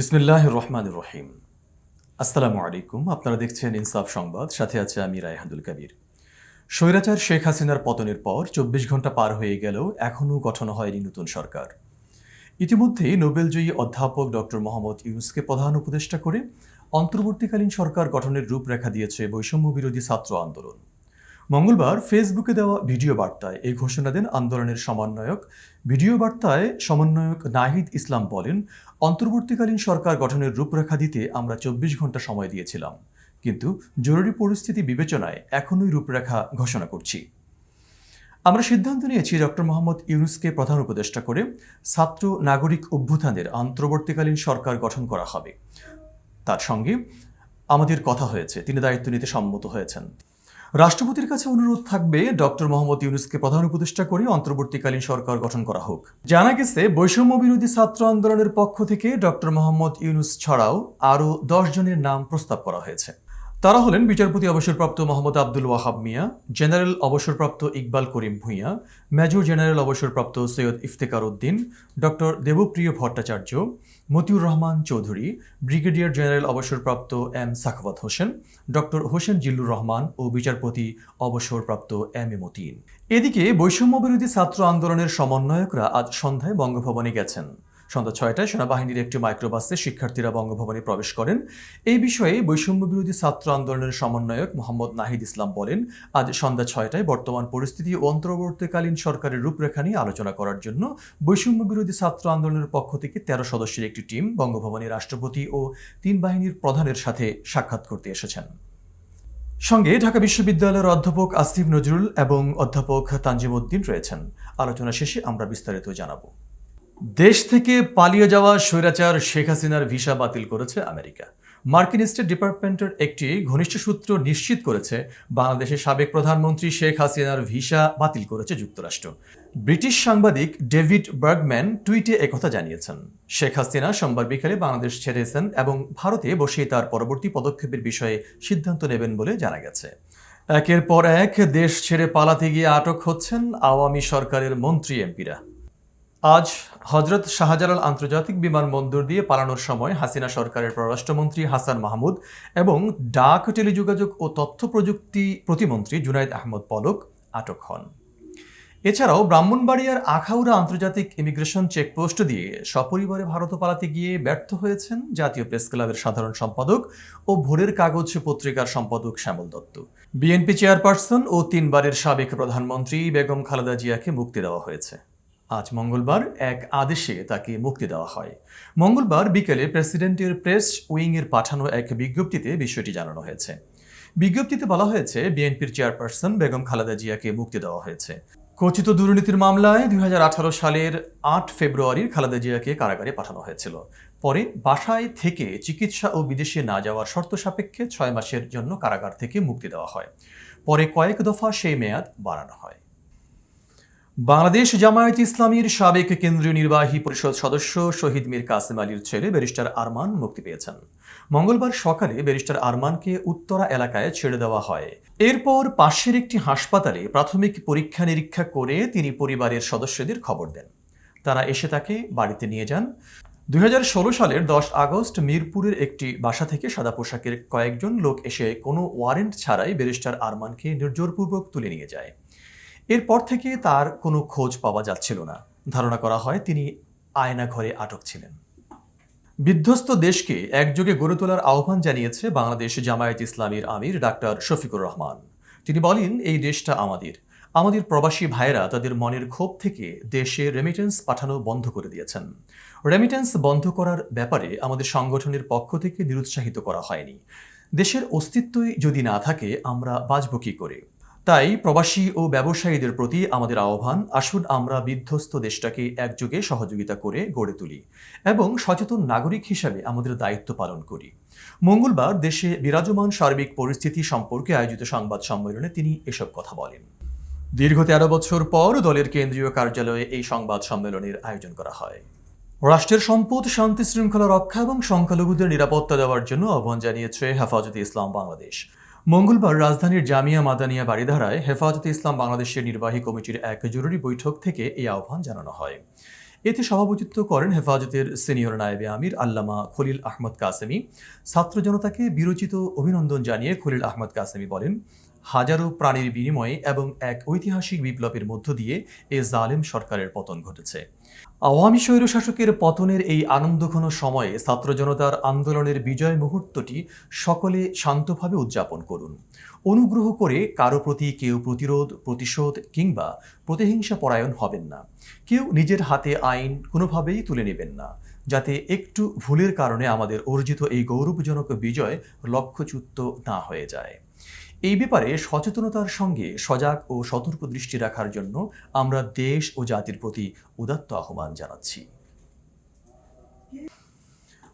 বিসমিল্লাহ রহমান রহিম। আসসালামু আলাইকুম আপনারা দেখছেন ইনসাফ সংবাদ। সাথে আছে আমি রায়হাদুল কবির। স্বৈরাচার শেখ হাসিনার পতনের পর চব্বিশ ঘণ্টা পার হয়ে গেলেও এখনও গঠন হয়নি নতুন সরকার। ইতিমধ্যেই নোবেলজয়ী অধ্যাপক ডক্টর মোহাম্মদ ইউনুসকে প্রধান উপদেষ্টা করে অন্তর্বর্তীকালীন সরকার গঠনের রূপরেখা দিয়েছে বৈষম্য বিরোধী ছাত্র আন্দোলন। মঙ্গলবার ফেসবুকে দেওয়া ভিডিও বার্তায় এই ঘোষণা দেন আন্দোলনের সমন্বয়ক। ভিডিও বার্তায় সমন্বয়ক নাহিদ ইসলাম বলেন, অন্তর্বর্তীকালীন সরকার গঠনের রূপরেখা দিতে আমরা চব্বিশ ঘণ্টা সময় দিয়েছিলাম। কিন্তু জরুরি পরিস্থিতি বিবেচনায় এখনই রূপরেখা ঘোষণা করছি। আমরা সিদ্ধান্ত নিয়েছি ডক্টর মোহাম্মদ ইউনুসকে প্রধান উপদেষ্টা করে ছাত্র নাগরিক অভ্যুত্থানের অন্তর্বর্তীকালীন সরকার গঠন করা হবে। তার সঙ্গে আমাদের কথা হয়েছে, তিনি দায়িত্ব নিতে সম্মত হয়েছেন। রাষ্ট্রপতির কাছে অনুরোধ থাকবে ডক্টর মোহাম্মদ ইউনুসকে প্রধান উপদেষ্টা করে অন্তর্বর্তীকালীন সরকার গঠন করা হোক। জানা গেছে বৈষম্য বিরোধী ছাত্র আন্দোলনের পক্ষ থেকে ডক্টর মোহাম্মদ ইউনুস ছাড়াও আরও দশ জনের নাম প্রস্তাব করা হয়েছে। তারা হলেন বিচারপতি অবসরপ্রাপ্ত মোহাম্মদ আব্দুল ওয়াহাব মিয়া, জেনারেল অবসরপ্রাপ্ত ইকবাল করিম ভূঁইয়া, মেজর জেনারেল অবসরপ্রাপ্ত Syed Iftekhar Uddin, doctor Debapriya Bhattacharya, Motiur Rahman Chowdhury, brigadier general অবসরপ্রাপ্ত এম সাখাওয়াত হোসেন, ডক্টর হোসেন জিল্লুর রহমান ও বিচারপতি অবসরপ্রাপ্ত এম এ মতিন। এদিকে বৈষম্য বিরোধী ছাত্র আন্দোলনের সমন্বয়করা আজ সন্ধ্যায় বঙ্গভবনে গেছেন। সন্ধ্যা ছয়টায় সেনাবাহিনীর একটি মাইক্রোবাসে শিক্ষার্থীরা বঙ্গভবনে প্রবেশ করেন। এই বিষয়ে বৈষম্য বিরোধী ছাত্র আন্দোলনের সমন্বয়ক মোহাম্মদ নাহিদ ইসলাম বলেন, আজ সন্ধ্যা ছয়টায় বর্তমান পরিস্থিতি ও অন্তর্বর্তীকালীন সরকারের রূপরেখা নিয়ে আলোচনা করার জন্য বৈষম্য বিরোধী ছাত্র আন্দোলনের পক্ষ থেকে তেরো সদস্যের একটি টিম বঙ্গভবনে রাষ্ট্রপতি ও তিন বাহিনীর প্রধানের সাথে সাক্ষাৎ করতে এসেছেন। সঙ্গে ঢাকা বিশ্ববিদ্যালয়ের অধ্যাপক আসিফ নজরুল এবং অধ্যাপক তানজিম উদ্দিন রয়েছেন। আলোচনা শেষে আমরা বিস্তারিত জানাব। দেশ থেকে পালিয়ে যাওয়া স্বৈরাচার শেখ হাসিনার ভিসা বাতিল করেছে আমেরিকা। মার্কিন স্টেট ডিপার্টমেন্টের একটি ঘনিষ্ঠ সূত্র নিশ্চিত করেছে, বাংলাদেশের সাবেক প্রধানমন্ত্রী শেখ হাসিনার ভিসা বাতিল করেছে যুক্তরাষ্ট্র। ব্রিটিশ সাংবাদিক ডেভিড বার্গম্যান টুইটে একথা জানিয়েছেন, শেখ হাসিনা সোমবার বিকালে বাংলাদেশ ছেড়েছেন এবং ভারতে বসেই তার পরবর্তী পদক্ষেপের বিষয়ে সিদ্ধান্ত নেবেন বলে জানা গেছে। একের পর এক দেশ ছেড়ে পালাতে গিয়ে আটক হচ্ছেন আওয়ামী সরকারের মন্ত্রী এমপিরা। আজ হজরত শাহজালাল আন্তর্জাতিক বিমানবন্দর দিয়ে পালানোর সময় হাসিনা সরকারের পররাষ্ট্রমন্ত্রী হাসান মাহমুদ এবং ডাক, টেলিযোগাযোগ ও তথ্য প্রযুক্তি প্রতিমন্ত্রী জুনাইদ আহমদ পলক আটক হন। এছাড়াও ব্রাহ্মণবাড়িয়ার আখাউড়া আন্তর্জাতিক ইমিগ্রেশন চেকপোস্ট দিয়ে সপরিবারে ভারত পালাতে গিয়ে ব্যর্থ হয়েছেন জাতীয় প্রেস ক্লাবের সাধারণ সম্পাদক ও ভোরের কাগজ পত্রিকার সম্পাদক শ্যামল দত্ত। বিএনপি চেয়ারপারসন ও তিনবারের সাবেক প্রধানমন্ত্রী বেগম খালেদা জিয়াকে মুক্তি দেওয়া হয়েছে। আজ মঙ্গলবার এক আদেশে তাকে মুক্তি দেওয়া হয়। মঙ্গলবার বিকেলে প্রেসিডেন্টের প্রেস উইংয়ের পাঠানো এক বিজ্ঞপ্তিতে বিষয়টি জানানো হয়েছে। বিজ্ঞপ্তিতে বলা হয়েছে, বিএনপির চেয়ারপারসন বেগম খালেদা জিয়াকে মুক্তি দেওয়া হয়েছে। কথিত দুর্নীতির মামলায় দুই হাজার আঠারো সালের আট ফেব্রুয়ারির খালেদা জিয়াকে কারাগারে পাঠানো হয়েছিল। পরে বাসায় থেকে চিকিৎসা ও বিদেশে না যাওয়ার শর্ত সাপেক্ষে ছয় মাসের জন্য কারাগার থেকে মুক্তি দেওয়া হয়। পরে কয়েক দফা সেই মেয়াদ বাড়ানো হয়। বাংলাদেশ জামায়াত ইসলামীর সাবেক কেন্দ্রীয় নির্বাহী পরিষদ সদস্য শহীদ মীর কাসেম আলীর ছেলে ব্যারিস্টার আরমান মুক্তি পেয়েছেন। মঙ্গলবার সকালে ব্যারিস্টার আরমানকে উত্তরা এলাকায় ছেড়ে দেওয়া হয়। এরপর পাশের একটি হাসপাতালে প্রাথমিক পরীক্ষা নিরীক্ষা করে তিনি পরিবারের সদস্যদের খবর দেন। তারা এসে তাকে বাড়িতে নিয়ে যান। দুই হাজার ষোলো সালের দশ আগস্ট মিরপুরের একটি বাসা থেকে সাদা পোশাকের কয়েকজন লোক এসে কোনো ওয়ারেন্ট ছাড়াই ব্যারিস্টার আরমানকে নির্জোরপূর্বক তুলে নিয়ে যায়। এরপর থেকে তার কোনো খোঁজ পাওয়া যাচ্ছিল না। ধারণা করা হয় তিনি আয়না ঘরে আটক ছিলেন। বিধ্বস্ত দেশকে একযোগে গড়ে তোলার আহ্বান জানিয়েছে বাংলাদেশ জামায়াত ইসলামীর আমির ডাক্তার শফিকুর রহমান। তিনি বলেন, এই দেশটা আমাদের। আমাদের প্রবাসী ভাইয়েরা তাদের মনের ক্ষোভ থেকে দেশে রেমিটেন্স পাঠানো বন্ধ করে দিয়েছেন। রেমিটেন্স বন্ধ করার ব্যাপারে আমাদের সংগঠনের পক্ষ থেকে নিরুৎসাহিত করা হয়নি। দেশের অস্তিত্বই যদি না থাকে, আমরা বাঁচব কী করে? তাই প্রবাসী ও ব্যবসায়ীদের প্রতি আমাদের আহ্বান, আসুন আমরা বিধ্বস্ত দেশটাকে একযোগে সহযোগিতা করে গড়ে তুলি এবং সচেতন নাগরিক হিসাবে আমাদের দায়িত্ব পালন করি। মঙ্গলবার দেশে বিরাজমান সার্বিক পরিস্থিতি সম্পর্কে আয়োজিত সংবাদ সম্মেলনে তিনি এসব কথা বলেন। দীর্ঘ তেরো বছর পর দলের কেন্দ্রীয় কার্যালয়ে এই সংবাদ সম্মেলনের আয়োজন করা হয়। রাষ্ট্রের সম্পদ, শান্তি, শৃঙ্খলা রক্ষা এবং সংখ্যালঘুদের নিরাপত্তা দেওয়ার জন্য আহ্বান জানিয়েছে হেফাজতে ইসলাম বাংলাদেশ। মঙ্গলবার রাজধানীর জামিয়া মাদানিয়া বাড়িধারায় হেফাজতে ইসলাম বাংলাদেশের নির্বাহী কমিটির এক জরুরি বৈঠক থেকে এই আহ্বান জানানো হয়। এতে সভাপতিত্ব করেন হেফাজতের সিনিয়র নায়েবে আমির আল্লামা খলিল আহমদ কাসেমি। ছাত্র জনতাকে বিরোচিত অভিনন্দন জানিয়ে খলিল আহমদ কাসেমি বলেন হাজারো প্রাণীর বিনিময়ে এবং এক ঐতিহাসিক বিপ্লবের মধ্য দিয়ে এ জালেম সরকারের পতন ঘটেছে। আওয়ামী স্বৈরশাসকের পতনের এই আনন্দঘন সময়ে ছাত্র জনতার আন্দোলনের বিজয় মুহূর্তটি সকলে শান্তভাবে উদযাপন করুন। অনুগ্রহ করে কারও প্রতি কেউ প্রতিরোধ, প্রতিশোধ কিংবা প্রতিহিংসা পরায়ণ হবেন না। কেউ নিজের হাতে আইন কোনোভাবেই তুলে নেবেন না, যাতে একটু ভুলের কারণে আমাদের অর্জিত এই গৌরবজনক বিজয় লক্ষ্যচ্যুত না হয়ে যায়। এই ব্যাপারে সচেতনতার সঙ্গে সজাগ ও সতর্ক দৃষ্টি রাখার জন্য আমরা দেশ ও জাতির প্রতি উদাত্ত আহ্বান জানাচ্ছি।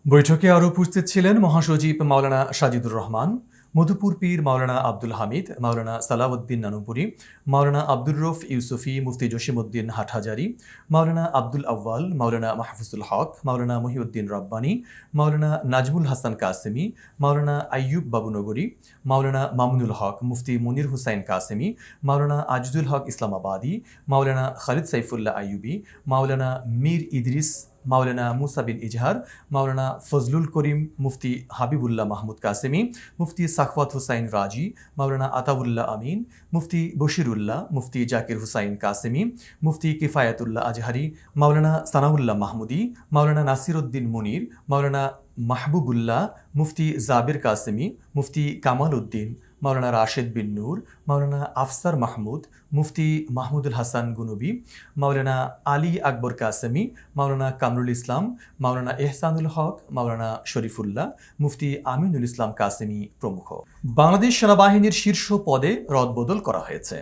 বৈঠকে আরও উপস্থিত ছিলেন মহাসচিব মাওলানা সাজিদুর রহমান। মধুপুর পীর মাওলানা আব্দুল হামিদ, মাওলানা সালাউদ্দিন নানুপুরি, মাওলানা আব্দুর রফ ইউসুফি, মুফতি জসিমউদ্দিন হাটহাজারি, মাওলানা আব্দুল আউ্বাল মাওলানা মাহফুজুল হক, মাওলানা মহিউদ্দিন রব্বানী, মাওলানা নাজমুল হাসান কাসেমি, মাওলানা আইয়ুব বাবুনগরী মাওলানা মামুনুল হক, মুফতি মুনির হুসাইন কাসেমি, মাওলানা আজিজুল হক ইসলামাবাদী, মাওলানা খালিদ সাইফুল্লাহ আইয়ুবি, মাওলানা মীর ইদ্রিস মাওলানা মুসাবিন ইজহার, মাওলানা ফজলুল করিম মুফতি হাবিবুল্লাহ মাহমুদ কাসেমি, মুফতি সাখওয়াত হুসাইন রাজি, মাওলানা আতাউল্লাহ আমিন, মুফতি বশিরুল্লাহ, মুফতি জাকির হুসাইন কাসেমি, মুফতি কিফায়াতুল্লাহ আজহারি, মাওলানা সানাউল্লাহ মাহমুদি, মাওলানা নাসিরউদ্দিন মুনির, মাওলানা মাহবুবুল্লাহ, মুফতি জাবির কাসেমি, মুফতি কামাল উদ্দিন মাওলানা রাশেদ বিন নূর, মাওলানা আফসার মাহমুদ, মুফতি মাহমুদুল হাসান গুনবি, মাওলানা আলী আকবর কাসেমি, মাওলানা কামরুল ইসলাম, মাওলানা এহসানুল হক, মাওলানা শরীফুল্লাহ, মুফতি আমিনুল ইসলাম কাসেমি প্রমুখ। বাংলাদেশ সেনাবাহিনীর শীর্ষ পদে রদবদল করা হয়েছে।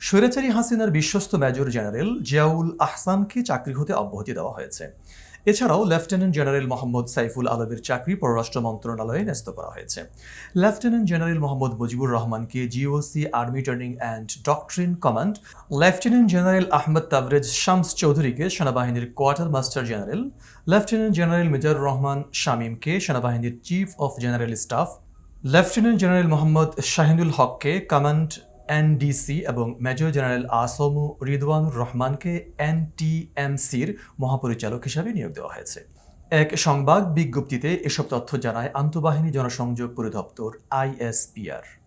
স্বৈরাচারী হাসিনার বিশ্বস্ত মেজর জেনারেল জিয়াউল আহসানকে চাকরি হতে অব্যাহতি দেওয়া হয়েছে। এছাড়াও লেফটেন্যান্ট জেনারেল মোহাম্মদ সাইফুল আলমের চাকরি পররাষ্ট্র মন্ত্রণালয়ে ন্যস্ত করা হয়েছে। লেফটেন্যান্ট জেনারেল মোহাম্মদ মুজিবুর রহমানকে GOC army training and doctrine command lieutenant general Ahmed Tabrez Shams চৌধুরীকে সেনাবাহিনীর quartermaster general, lieutenant general Mizanur Rahman শামীমকে সেনাবাহিনীর chief of general staff, lieutenant general Mohammad Shahinul হককে কমান্ড এনডিসি এবং মেজর জেনারেল আসম রিদওয়ানুর রহমানকে এনটিএমসির মহাপরিচালক হিসাবে নিয়োগ দেওয়া হয়েছে। এক সংবাদ বিজ্ঞপ্তিতে এসব তথ্য জানায় আন্তঃবাহিনী জনসংযোগ পরিদপ্তর আইএসপিআর